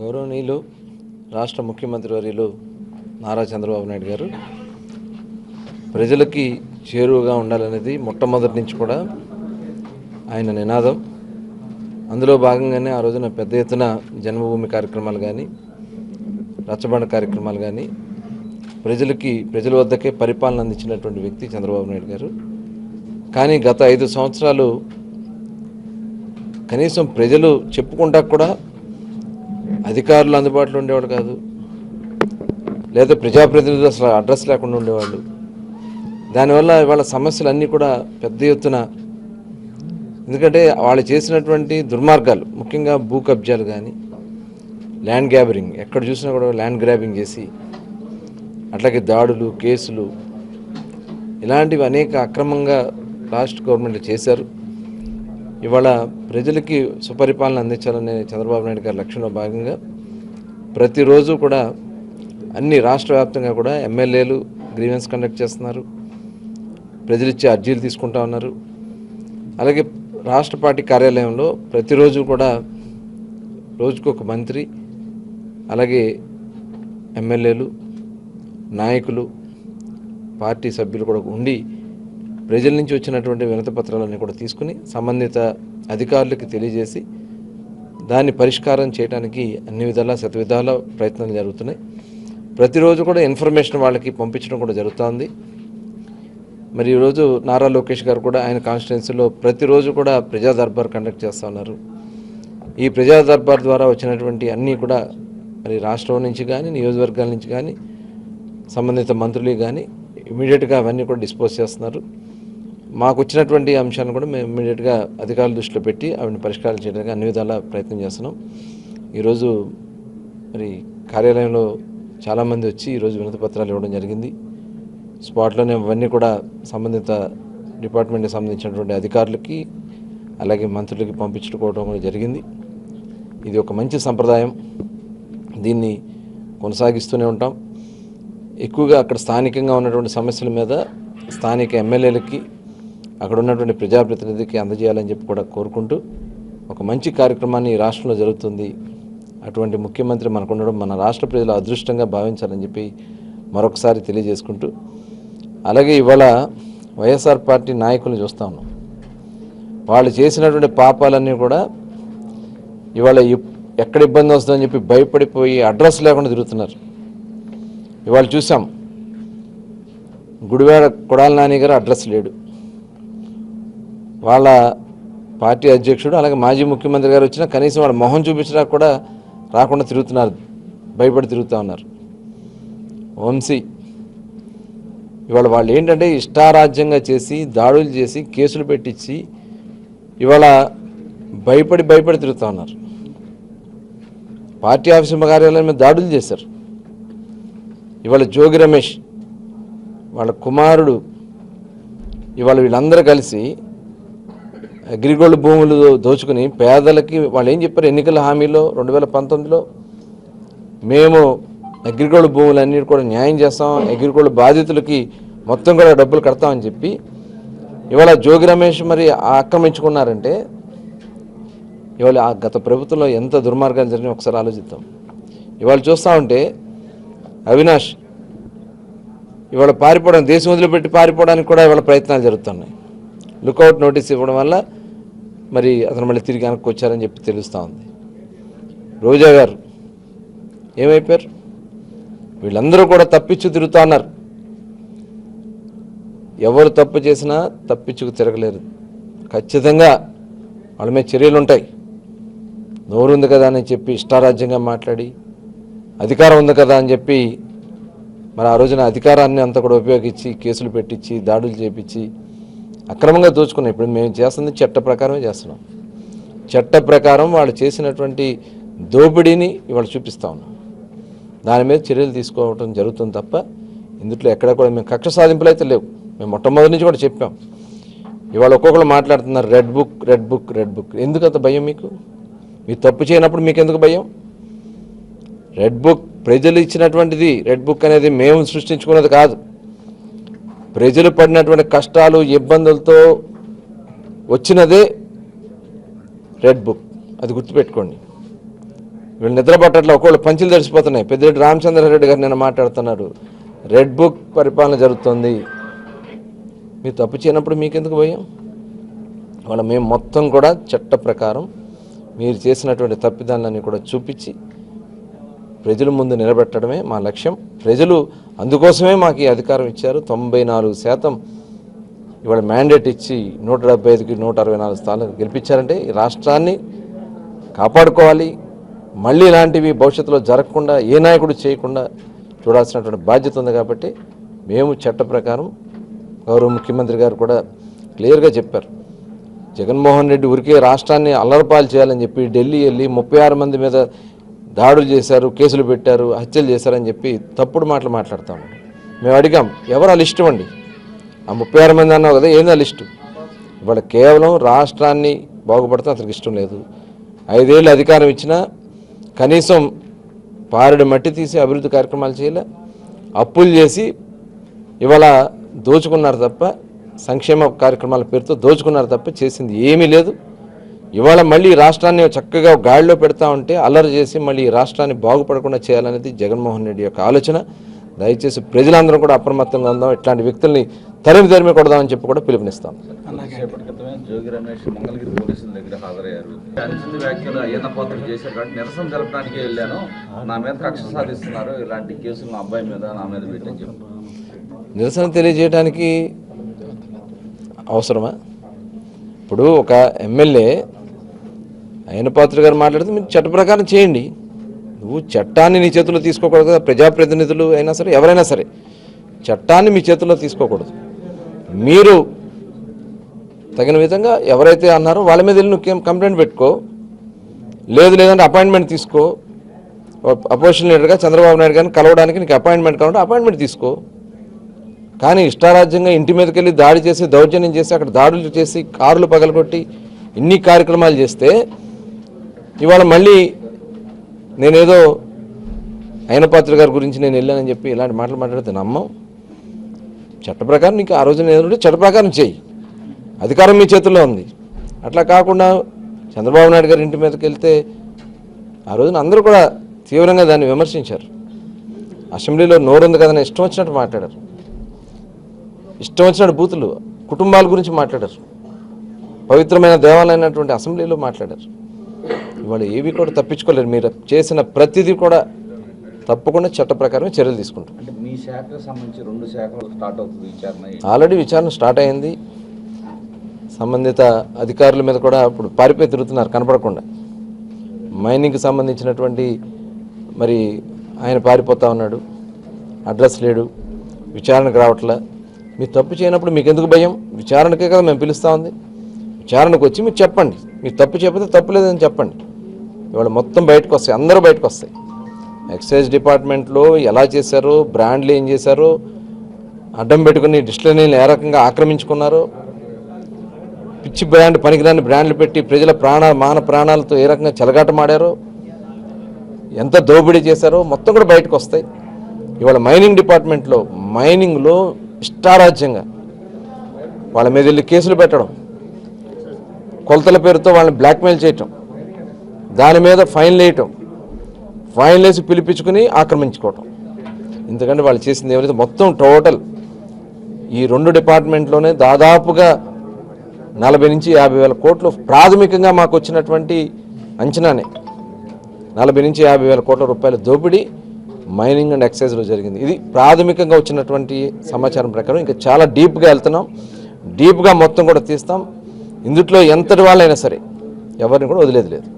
గౌరవనీయులు రాష్ట్ర ముఖ్యమంత్రి వర్యులు నారా చంద్రబాబు నాయుడు గారు ప్రజలకి చేరువగా ఉండాలనేది మొట్టమొదటి నుంచి కూడా ఆయన నినాదం. అందులో భాగంగానే ఆ రోజున పెద్ద ఎత్తున జన్మభూమి కార్యక్రమాలు కానీ రచ్చబండ కార్యక్రమాలు కానీ ప్రజలకి ప్రజల వద్దకే పరిపాలన అందించినటువంటి వ్యక్తి చంద్రబాబు నాయుడు గారు. కానీ గత ఐదు సంవత్సరాలు కనీసం ప్రజలు చెప్పుకుంటా కూడా అధికారులు అందుబాటులో ఉండేవాడు కాదు. లేదా ప్రజాప్రతినిధులు అసలు అడ్రస్ లేకుండా ఉండేవాళ్ళు. దానివల్ల వాళ్ళ సమస్యలు అన్నీ కూడా పెద్ద ఎత్తున ఎందుకంటే వాళ్ళు చేసినటువంటి దుర్మార్గాలు ముఖ్యంగా భూ కబ్జాలు కానీ ల్యాండ్ గ్యాబరింగ్ ఎక్కడ చూసినా కూడా ల్యాండ్ గ్రాబింగ్ చేసి అట్లాగే దాడులు కేసులు ఇలాంటివి అనేక అక్రమంగా రాష్ట్ర గవర్నమెంట్ చేశారు. ఇవాళ ప్రజలకి సుపరిపాలన అందించాలనే చంద్రబాబు నాయుడు గారి లక్ష్యంలో భాగంగా ప్రతిరోజు కూడా అన్ని రాష్ట్ర వ్యాప్తంగా కూడా ఎమ్మెల్యేలు గ్రీవెన్స్ కండక్ట్ చేస్తున్నారు. ప్రజలు ఇచ్చే అర్జీలు తీసుకుంటా ఉన్నారు. అలాగే రాష్ట్ర పార్టీ కార్యాలయంలో ప్రతిరోజు కూడా రోజుకొక మంత్రి అలాగే ఎమ్మెల్యేలు నాయకులు పార్టీ సభ్యులు కూడా ఉండి ప్రజల నుంచి వచ్చినటువంటి వినతి పత్రాలన్నీ కూడా తీసుకుని సంబంధిత అధికారులకు తెలియజేసి దాన్ని పరిష్కారం చేయడానికి అన్ని విధాలా శతవిధాల ప్రయత్నాలు జరుగుతున్నాయి. ప్రతిరోజు కూడా ఇన్ఫర్మేషన్ వాళ్ళకి పంపించడం కూడా జరుగుతోంది. మరి ఈరోజు నారా లోకేష్ గారు కూడా ఆయన కాన్స్టిట్యున్సీలో ప్రతిరోజు కూడా ప్రజా దర్బార్ కండక్ట్ చేస్తూ ఉన్నారు. ఈ ప్రజా దర్బార్ ద్వారా వచ్చినటువంటి అన్నీ కూడా మరి రాష్ట్రం నుంచి కానీ నియోజకవర్గాల నుంచి కానీ సంబంధిత మంత్రులు కానీ ఇమీడియట్గా అవన్నీ కూడా డిస్పోజ్ చేస్తున్నారు. మాకు వచ్చినటువంటి అంశాలను కూడా మేము ఇమీడియట్గా అధికారుల దృష్టిలో పెట్టి ఆవిడని పరిష్కారం చేయడానికి అన్ని విధాలా ప్రయత్నం చేస్తున్నాం. ఈరోజు మరి కార్యాలయంలో చాలామంది వచ్చి ఈరోజు వినతి పత్రాలు ఇవ్వడం జరిగింది. స్పాట్లోనే అవన్నీ కూడా సంబంధిత డిపార్ట్మెంట్కి సంబంధించినటువంటి అధికారులకి అలాగే మంత్రులకి పంపించుకోవడం కూడా జరిగింది. ఇది ఒక మంచి సంప్రదాయం. దీన్ని కొనసాగిస్తూనే ఉంటాం. ఎక్కువగా అక్కడ స్థానికంగా ఉన్నటువంటి సమస్యల మీద స్థానిక ఎమ్మెల్యేలకి అక్కడ ఉన్నటువంటి ప్రజాప్రతినిధికి అందజేయాలని చెప్పి కూడా కోరుకుంటూ ఒక మంచి కార్యక్రమాన్ని ఈ రాష్ట్రంలో జరుగుతుంది. అటువంటి ముఖ్యమంత్రి మనకు ఉండడం మన రాష్ట్ర ప్రజలు అదృష్టంగా భావించాలని చెప్పి మరొకసారి తెలియజేసుకుంటూ అలాగే ఇవాళ వైఎస్ఆర్ పార్టీ నాయకులు చూస్తా ఉన్నాం. వాళ్ళు చేసినటువంటి పాపాలన్నీ కూడా ఇవాళ ఎక్కడ ఇబ్బంది వస్తుందని చెప్పి భయపడిపోయి అడ్రస్ లేకుండా తిరుగుతున్నారు. ఇవాళ చూసాం. గుడివాడ కొడాల నాని గారు అడ్రస్ లేడు. వాళ్ళ పార్టీ అధ్యక్షుడు అలాగే మాజీ ముఖ్యమంత్రి గారు వచ్చినా కనీసం వాళ్ళ మొహం చూపించడానికి కూడా రాకుండా తిరుగుతున్నారు భయపడి తిరుగుతూ ఉన్నారు. వంశీ ఇవాళ వాళ్ళు ఏంటంటే ఇష్టారాజ్యంగా చేసి దాడులు చేసి కేసులు పెట్టించి ఇవాళ భయపడి భయపడి తిరుగుతూ ఉన్నారు. పార్టీ ఆఫీసు కార్యాలయం మీద దాడులు చేశారు. ఇవాళ జోగి రమేష్ వాళ్ళ కుమారుడు ఇవాళ వీళ్ళందరూ కలిసి అగ్రిగోల్డ్ భూములు దోచుకుని పేదలకి వాళ్ళు ఏం చెప్పారు? ఎన్నికల హామీలో రెండు వేల పంతొమ్మిదిలో మేము అగ్రిగోల్డ్ భూములన్నీ కూడా న్యాయం చేస్తాం అగ్రిగోల్డ్ బాధితులకి మొత్తం కూడా డబ్బులు కడతామని చెప్పి ఇవాళ జోగి రమేష్ మరి ఆక్రమించుకున్నారంటే ఇవాళ ఆ గత ప్రభుత్వంలో ఎంత దుర్మార్గాలు జరిగినా ఒకసారి ఆలోచిద్దాం. ఇవాళ చూస్తూ ఉంటే అవినాష్ ఇవాళ పారిపోవడం దేశం వదిలిపెట్టి పారిపోవడానికి కూడా ఇవాళ ప్రయత్నాలు జరుగుతున్నాయి. లుకౌట్ నోటీస్ ఇవ్వడం వల్ల మరి అతను మళ్ళీ తిరిగి వెనక్కి వచ్చారని చెప్పి తెలుస్తూ ఉంది. రోజా గారు ఏమైపోయారు? వీళ్ళందరూ కూడా తప్పించు తిరుగుతూ ఉన్నారు. ఎవరు తప్పు చేసినా తప్పించుకు తిరగలేరు. ఖచ్చితంగా వాళ్ళ మీద చర్యలు ఉంటాయి. నోరు ఉంది కదా అని చెప్పి ఇష్టారాజ్యంగా మాట్లాడి అధికారం ఉంది కదా అని చెప్పి మరి ఆ రోజున అధికారాన్ని అంతా కూడా ఉపయోగించి కేసులు పెట్టించి దాడులు చేపించి అక్రమంగా దోచుకున్నాం. ఇప్పుడు మేము చేస్తుంది చట్ట ప్రకారమే చేస్తున్నాం. చట్ట ప్రకారం వాళ్ళు చేసినటువంటి దోపిడీని ఇవాళ చూపిస్తా ఉన్నాం. దాని మీద చర్యలు తీసుకోవటం జరుగుతుంది తప్ప ఇందులో ఎక్కడ కూడా మేము కక్ష సాధింపులు అయితే లేవు. మేము మొట్టమొదటి నుంచి కూడా చెప్పాం. ఇవాళ ఒక్కొక్కరు మాట్లాడుతున్నారు red book red book red book ఎందుకు అంత భయం మీకు? మీరు తప్పు చేయనప్పుడు మీకు ఎందుకు భయం? రెడ్ బుక్ ప్రజలు ఇచ్చినటువంటిది రెడ్ బుక్ అనేది మేము సృష్టించుకున్నది కాదు. ప్రజలు పడినటువంటి కష్టాలు ఇబ్బందులతో వచ్చినదే రెడ్ బుక్ అది గుర్తుపెట్టుకోండి. వీళ్ళు నిద్రపట్టట్లో ఒకళ్ళు పంచులు తెరిచిపోతున్నాయి పెద్దిరెడ్డి రామచంద్రారెడ్డి గారు నేను మాట్లాడుతున్నారు. రెడ్ బుక్ పరిపాలన జరుగుతుంది. మీరు తప్పు చేయనప్పుడు మీకెందుకు భయం? వాళ్ళ మేము మొత్తం కూడా చట్ట ప్రకారం మీరు చేసినటువంటి తప్పిదాలన్నీ కూడా చూపించి ప్రజల ముందు నిలబెట్టడమే మా లక్ష్యం. ప్రజలు అందుకోసమే మాకు ఈ అధికారం ఇచ్చారు. తొంభై నాలుగు శాతం ఇవాళ మ్యాండేట్ ఇచ్చి నూట డెబ్బై ఐదుకి నూట అరవై నాలుగు స్థానాలు గెలిపించారంటే ఈ రాష్ట్రాన్ని కాపాడుకోవాలి. మళ్ళీ ఇలాంటివి భవిష్యత్తులో జరగకుండా ఏ నాయకుడు చేయకుండా చూడాల్సినటువంటి బాధ్యత ఉంది కాబట్టి మేము చట్ట ప్రకారం గౌరవ ముఖ్యమంత్రి గారు కూడా క్లియర్గా చెప్పారు. జగన్మోహన్ రెడ్డి ఉరికే రాష్ట్రాన్ని అల్లరపాలు చేయాలని చెప్పి ఢిల్లీ వెళ్ళి ముప్పై ఆరు మంది మీద దాడులు చేశారు కేసులు పెట్టారు హత్యలు చేశారని చెప్పి తప్పుడు మాటలు మాట్లాడుతూ ఉన్నాడు. మేము అడిగాం ఎవరు ఆ లిస్టు అండి? ఆ ముప్పై ఆరు మంది అన్నావు కదా ఏంది ఆ లిస్టు? ఇవాళ కేవలం రాష్ట్రాన్ని బాగుపడతాం అతనికి ఇష్టం లేదు. ఐదేళ్ళు అధికారం ఇచ్చినా కనీసం పారెడు మట్టి తీసి అభివృద్ధి కార్యక్రమాలు చేయలే అప్పులు చేసి ఇవాళ దోచుకున్నారు తప్ప సంక్షేమ కార్యక్రమాల పేరుతో దోచుకున్నారు తప్ప చేసింది ఏమీ లేదు. ఇవాళ మళ్ళీ రాష్ట్రాన్ని చక్కగా గాడిలో పెడతా ఉంటే అల్లరి చేసి మళ్ళీ ఈ రాష్ట్రాన్ని బాగుపడకుండా చేయాలనేది జగన్మోహన్ రెడ్డి యొక్క ఆలోచన. దయచేసి ప్రజలందరూ కూడా అప్రమత్తంగా ఉందాం ఇట్లాంటి వ్యక్తుల్ని తరిమి తరిమి కొడదామని చెప్పి కూడా పిలుపునిస్తాం. నిరసన తెలియజేయడానికి అవసరమా? ఇప్పుడు ఒక ఎమ్మెల్యే ఆయన పాత్ర గారు మాట్లాడితే మీరు చట్ట ప్రకారం చేయండి. నువ్వు చట్టాన్ని నీ చేతుల్లో తీసుకోకూడదు కదా ప్రజాప్రతినిధులు అయినా సరే ఎవరైనా సరే చట్టాన్ని మీ చేతుల్లో తీసుకోకూడదు. మీరు తగిన విధంగా ఎవరైతే అన్నారో వాళ్ళ మీద వెళ్ళి నువ్వు కంప్లైంట్ పెట్టుకో లేదు లేదంటే అపాయింట్మెంట్ తీసుకో. అపోజిషన్ లీడర్గా చంద్రబాబు నాయుడు గారిని కలవడానికి నీకు అపాయింట్మెంట్ కావాలంటే అపాయింట్మెంట్ తీసుకో. కానీ ఇష్టారాజ్యంగా ఇంటి మీదకి వెళ్ళి దాడి చేసి దౌర్జన్యం చేసి అక్కడ దాడులు చేసి కారులు పగలగొట్టి ఇన్ని కార్యక్రమాలు చేస్తే ఇవాళ మళ్ళీ నేనేదో అయినపాత్ర గారి గురించి నేను వెళ్ళానని చెప్పి ఇలాంటి మాటలు మాట్లాడితే నమ్మం. చట్ట ప్రకారం నీకు ఆ రోజు నేను చట్ట ప్రకారం చేయి అధికారం మీ చేతుల్లో ఉంది. అట్లా కాకుండా చంద్రబాబు నాయుడు గారి ఇంటి మీదకి వెళ్తే ఆ రోజున అందరూ కూడా తీవ్రంగా దాన్ని విమర్శించారు. అసెంబ్లీలో నోరుంది కదని ఇష్టం వచ్చినట్టు మాట్లాడారు. ఇష్టం వచ్చినట్టు బూతులు కుటుంబాల గురించి మాట్లాడారు. పవిత్రమైన దేవాలయమైనటువంటి అసెంబ్లీలో మాట్లాడారు. ఇవాళ ఏవి కూడా తప్పించుకోలేరు. మీరు చేసిన ప్రతిదీ కూడా తప్పకుండా చట్ట ప్రకారమే చర్యలు తీసుకుంటాం అంటే మీ శాఖకు సంబంధించి రెండు శాఖలు స్టార్ట్ అవుతుంది విచారణ ఆల్రెడీ విచారణ స్టార్ట్ అయింది. సంబంధిత అధికారుల మీద కూడా ఇప్పుడు పారిపోయి తిరుగుతున్నారు కనపడకుండా. మైనింగ్కి సంబంధించినటువంటి మరి ఆయన పారిపోతా ఉన్నాడు. అడ్రస్ లేడు. విచారణకు రావట్లే. మీరు తప్పు చేయనప్పుడు మీకు ఎందుకు భయం? విచారణకే కదా మేము పిలుస్తా ఉంది. విచారణకు వచ్చి మీరు చెప్పండి. మీరు తప్పు చెప్పితే తప్పు లేదని చెప్పండి. ఇవాళ మొత్తం బయటకు వస్తాయి అందరూ బయటకు వస్తాయి ఎక్సైజ్ డిపార్ట్మెంట్లో ఎలా చేశారు బ్రాండ్లు ఏం చేశారు అడ్డం పెట్టుకుని డిస్టిలరీని ఏ రకంగా ఆక్రమించుకున్నారు పిచ్చి బ్రాండ్ పనికిరాని బ్రాండ్లు పెట్టి ప్రజల ప్రాణ మాన ప్రాణాలతో ఏ రకంగా చెలగాటమాడారు ఎంత దోపిడీ చేశారో మొత్తం కూడా బయటకు వస్తాయి ఇవాళ మైనింగ్ డిపార్ట్మెంట్లో మైనింగ్లో ఇష్టారాజ్యంగా వాళ్ళ మీద వెళ్ళి కేసులు పెట్టడం కొలతల పేరుతో వాళ్ళని బ్లాక్మెయిల్ చేయటం దాని మీద ఫైన్లు వేయటం ఫైన్లు వేసి పిలిపించుకుని ఆక్రమించుకోవటం. ఎందుకంటే వాళ్ళు చేసింది ఏమైతే మొత్తం టోటల్ ఈ రెండు డిపార్ట్మెంట్లోనే దాదాపుగా నలభై నుంచి యాభై వేల కోట్లు ప్రాథమికంగా మాకు వచ్చినటువంటి అంచనానే. నలభై నుంచి యాభై వేల కోట్ల రూపాయల దోపిడీ మైనింగ్ అండ్ ఎక్సైజ్లో జరిగింది. ఇది ప్రాథమికంగా వచ్చినటువంటి సమాచారం ప్రకారం ఇంకా చాలా డీప్గా వెళ్తున్నాం. డీప్గా మొత్తం కూడా తీస్తాం. ఇందుట్లో ఎంతటి వాళ్ళైనా సరే ఎవరిని కూడా వదిలేదు లేదు.